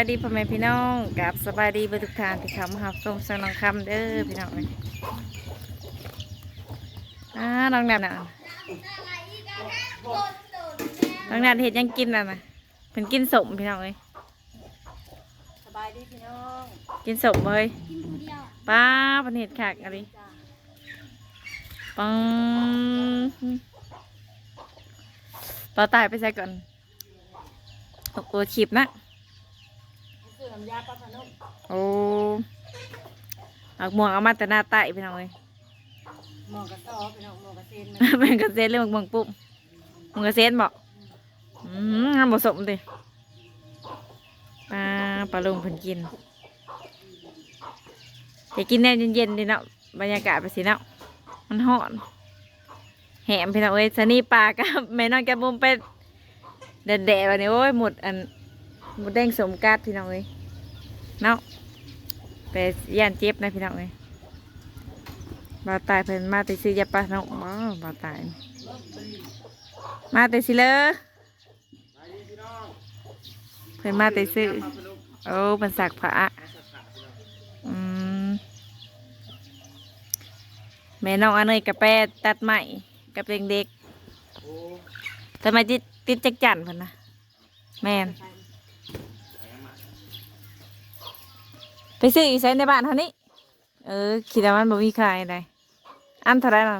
สวัสดีพ่อแม่พี่น้องกับสบายดีเบอร์ทุกทานที่เขามาหับส้มสังน้องคำเด้อพี่น้องเลยอ่าน้องนันน่ะน้องนันเห็ดหยังกินน่ะนะเพิ่นกินสมพี่น้องเลยสบายดีพี่น้องกินสมเลยกินผู้เดียวป้าเพิ่นเห็ดขากอะไรจ้าปังปลาตายไปใส่ก่อนโอ้โหขีบนะซื้อน้ำยาปลาพนุ่มโอ้เอาหมวกเอามาแต่หน้าใต้พี่น้องเลยหมอกระซอพี่น้องหมอกระเซนมันเป็นกระเซ็นเรื่องบางปุ๊บมึงกระเซ็นบอกอืมงานผสมดิปลาปลาลุงเพิ่นกินจะกินแน่เย็นๆดิเนาะบรรยากาศไปสิเนาะมันหอนแหมพี่น้องเอ้ยสนี่ปลากับแม่น้องแกบุมเป็นแดดๆวันนี้โอ้ยหมดอันหมดแดงสมกัดพี่น้องเอ้ย เนาะไปย่านเจ็บนะพี่น้องเอ้ยบาตายเพิ่นมาแต่ซื้อยาปลาเนาะว้าบาตาย มาแต่สิเลยเพิ่นมาแต่ซื้อโอ้เพิ่นสักผ้าอืมแม่น้องอันเนยกับแปะตัดใหม่กับเด็กเด็กๆทำไมติดติดจักจั่นเพิ่นนะแม่น ไปซื้ออีกไซในบ้านเท่านี้ เออคิดว่ามันบ่มีขายใดอันเท่าไรล่ะ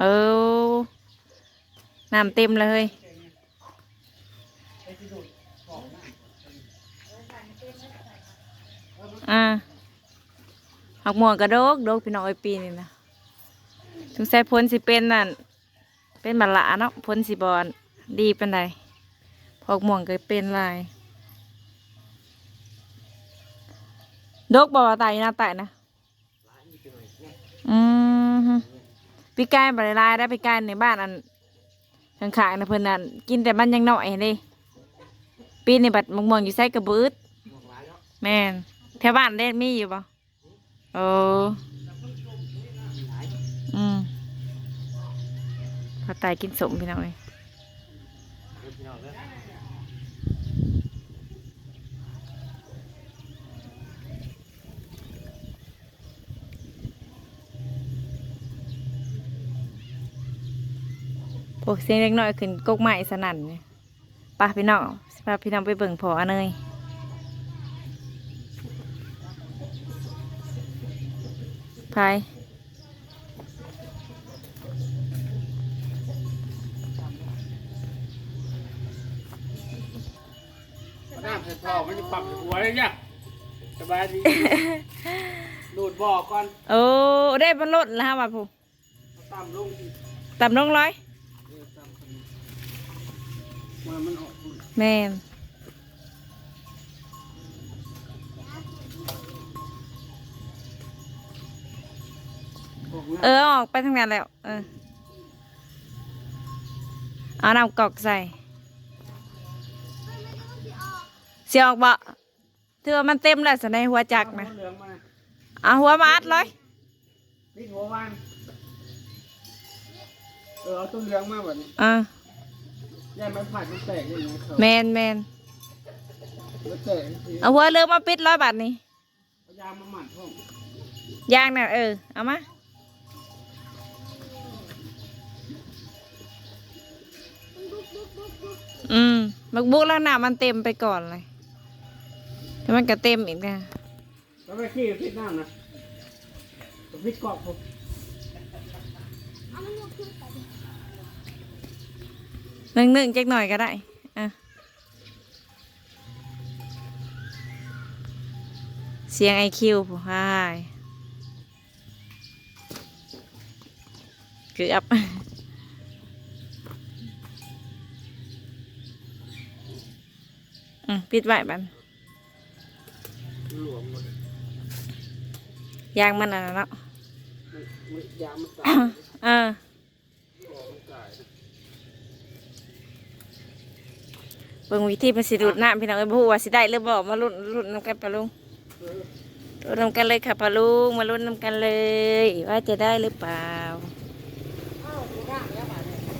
เออน้ำเต็มเลยอ่าหักหมวกกระโดกโดกพี่น้องไอยปีนี่นะถึงใส่พ้นสิเป็นนั่นเป็นบัลละเนาะพ้นสิบอลดีเป็นไรพอกหมวกก็เป็นลาย ดกบอกว่าตายหน้าตายนะอืมพี่กายบริลายได้พี่กายในบ้านอันข้างๆนะเพิ่นนั่นกินแต่มันยังน้อยเลยปีนี้บัดมงมองอยู่ใส่กระบืดแม่นแถวบ้านได้มีอยู่ปะโอ้อืมพอตายกินสมพี่น้องเลย โอ้เสียงเล็กน้อยขึ้นกกไม้สนั่นเนี่ยไป้าพี่น้องสิพาพี่น้องไปเบิ่งพออันเนยพายน้ำใส่ท่อมันจะปรับหัวเลยเนี่ยสบายดีดูดบ่อก่อน โอ้ ได้บรรลุแล้วฮะว่าผู้เอาตามลงที่ต่ำลงร้อย มามันออกดูดแม่นออกเอนะอออกไปทางนั้นแล้ว เออ เอาน้ำกอกใส่เสียออกบ่ถือว่ามันเต็มแล้วสในหัวจักรนะเอาเหลืองมาเอาหัวมาอัดเลยนี่หัววานเออเอาต้นเหลืองมาแบบนี้ อ่า ย่ามันผัดมันแตกอย่างนี้เขาแมนแมนมันแตกทีเอาหัวเรือมาปิดร้อยบาทนี่เอายามาหมั่นห้องยางน่ะเออ เอามาอืมบักบุกแล้วน้ำมันเต็มไปก่อนเลยแต่มันก็เต็มอีกนะ แล้วไปขี้พิษน้ำนะพิษเกาะผม นึ่งหนึ่งจักหน่อยก็ได้อะเสียงไอคิวผู้ชายเกือบอืมปิดไว้บันหลวมหมดยางมันอะเนาะมันยามันตายเออออกมันตายนะ เบิ่งวิธีมันสิดูดน้ำพี่น้องเอ้ยบ่ฮู้ว่าสิได้หรือบ่มาลุ้นลุ้นนำกันปะลุงลุ้นนำกันเลยค่ะปะลุงมาลุ้นนำกันเลย ว่าจะได้หรือเปล่า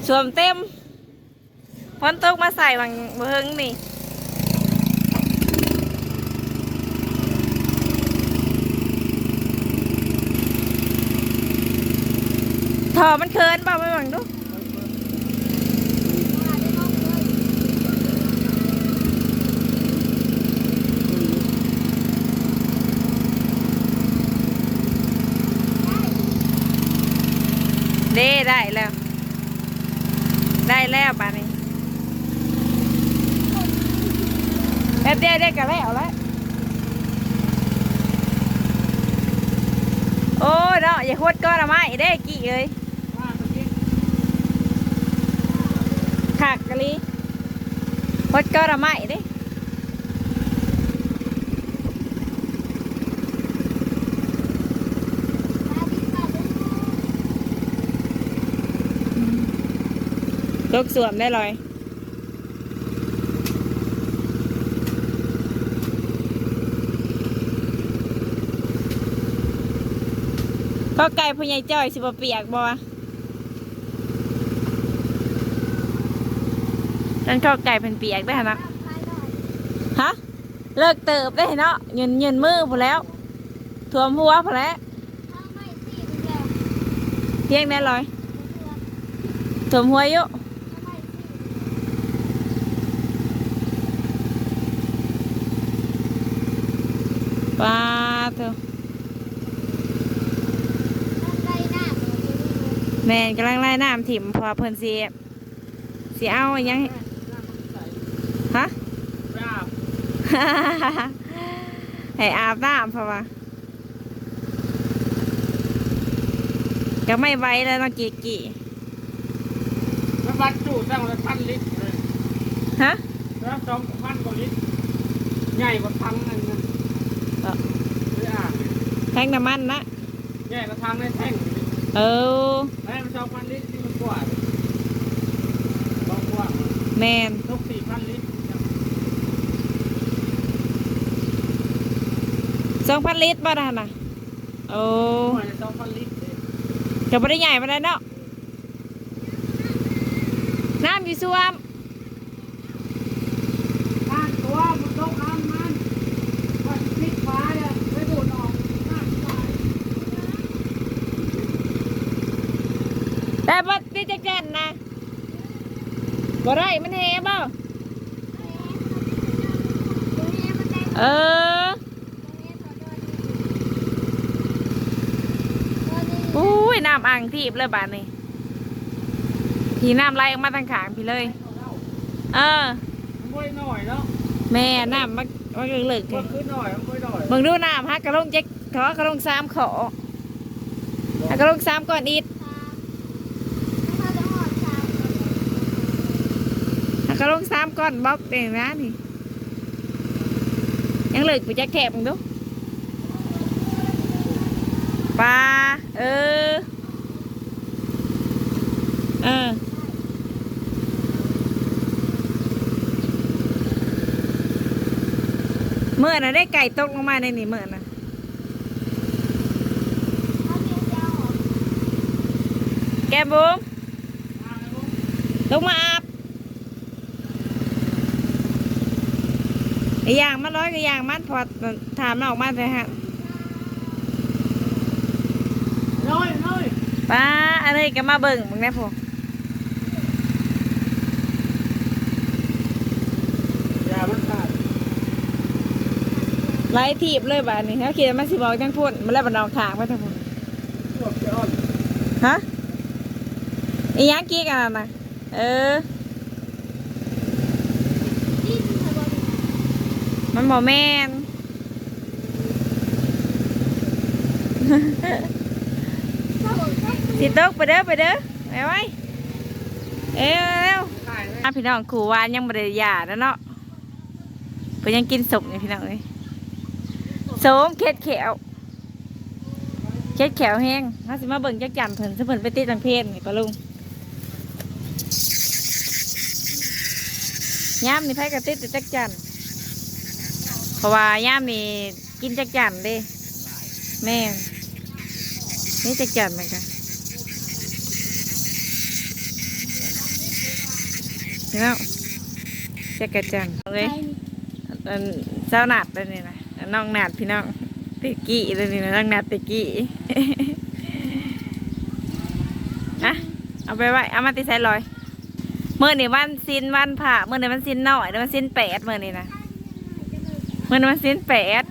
สวมเต็มฝนตกมาใส่บางเบิงนี่ถอมันเคินเปล่าไม่หวังดู เด้ได้แล้ว ได้แล้วป่านนี้แป๊บเดียวได้กันแล้วแล้วโอ้ยเนาะอย่าโคตรก้อนละไม้เด้กี่เลยขากกะลีโคตรก้อนละไม้เด้ลูกสวมได้เลย ก็ไก่พญายจ้อยสิบเปียกบ่วะนั่นก็ไก่เป็นเปียกได้นะฮะ เลิกเติบได้เนาะเงินเงินมือพอแล้วถ่วมหัวพอแล้วเพียงได้เลยถ่วมหัวอยู่ปลาเถอะ แม่นกำลังไล่น้ำถิ่มเพอเพิ่นสิสิเอาอิหยังฮะราบให้อาบน้ำเพราะว่าก็ไม่ไหวแล้วเนาะกี่กี่แล้วบรรจุตั้งละพันลิตรเลยฮะแล้วสองพันกว่าลิตรใหญ่กว่าทังนั่นนะเออไม่อ่านแทงน้ำมันนะใหญ่กว่าทังในแท่ง เออแล้วมันสองพันลิตรที่มันกว่าบางกว่าแมนทุกสี่พันลิตรสองพันลิตรบ้านะโอ้หน่วยละสองพันลิตรเลยก็ไม่ได้ใหญ่มาได้เนาะน้ำอยู่ซ่วม น้ำตัวมันต้องน้ำมันว่าจะพลิกฟ้าเนี่ยไม่ดูดออกน้ำตาย แต่บ่ได้จะแก่นนะบ่ได้มันแหบ่เอออุ้ยน้ำอ่างทีบเลยบาดนี้ทีน้ำไหลออกมาทางขางพี่เลย เออบ่หน่อยเนาะแม่น้ำมันมันเลิกๆมัเลยนคือหน่อยมันไม่หน่อยมึงดูน้ำฮักระลงเจ๊กขอกระลงสามขอฮักระลงสามก่อนอีดฮัก กระลงสามก่อนบล็อกเองนะนี่ ยังเหลือกูจะแคบมึงดูปลาเออ เออเมื่อน่ะได้ไก่ตกลงมาในนี่เมื่อน่ะแกบุ้มลงมาอาบ ไอ้อย่างมันร้อยกับอย่างมันพอถามมันออกมาเลยฮะน้อยน้อยป้าอะไรก็มาเบิ่งมึงแน่พออย่ามันขาดไล่ทีบเลยบ้านนี้เขาคิดว่ามันสิบอกจังพุ่นมันแล้วมันเอาขางไปทั้งพุ่นพวกเจ้าอ่อนฮะไอ้ยังกี้กันน่ะนะเออ มันบอแม่นสิตกไปเด้อไปเด้อไปไว้เอ้วเร็วขายเลยอะพี่น้องครูวานยังบริยาแล้วเนาะเพิ่นยังกินสมอยู่พี่น้องเลยสมเค็ดแขวเค็ดแขวแห้งเขาสิมาเบิ่งจักจันเพิ่นสิเพิ่นไปติดจังเพศนี่ปะลุงย่ามนี่ไผกระติดแต่จักจันท เพราะว่าย่ามนี่กินจักจันเด้แม่นี่จักจันเหมือนกันพี่น้องจักจันเอ้ยเจ้าหนาดเลยนี่นะน้องหนาดพี่น้องเตะกี้เลยนี่นะน้องหนาดเตะกี้อะเอาไปไว้เอามาติใส่ลอยเมื่อนี่วันสิ้นวันผ่าเมื่อนี่วันสิ้นน้อยเดี๋ยววันสิ้นแปดเมื่อนี่นะ มื่อนี่วันสิ้นแปด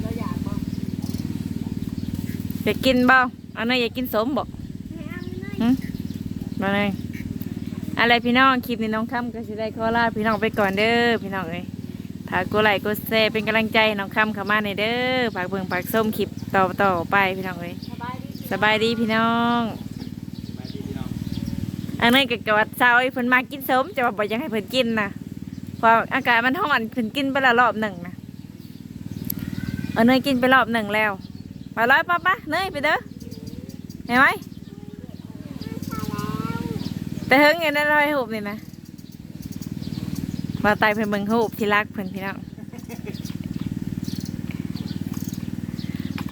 เราอยากบอกอยากกินบ่เอาเนยอยากกินสมบอกหึมาเลยอะไรพี่น้องคลิปนี้น้องค่ำก็สิได้ขอลาพี่น้องไปก่อนเด้อพี่น้องเอ้ยถ้ากดไลค์กดแชร์เป็นกำลังใจให้น้องค่ำเข้ามาในอยเด้อฝากเบิ่งฝากส้มคลิปต่อต่อไปพี่น้องเอ้ยสบายดีสบายดีพี่น้องสบายดีพี่น้องอันนี้ก็กวัดเช้าไอ้เพิ่นมากินสมจะว่าบ่อยากให้เพิ่นกินนะ เพราะอากาศมันร้อนเพิ่นกินไปละรอบหนึ่งนะเออเนยกินไปรอบหนึ่งแล้วไปร้อยป้าป้าเนยไปเด้อเห็นไหมแต่เฮิงยังได้ร้อยหูบนี่นะมาตายเพิ่นเบิ่งหูบที่รักเพิ่นพี่น้อง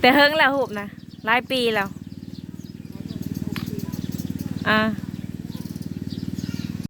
แต่เฮิงแล้วหูบนะหลายปีแล้วอ่า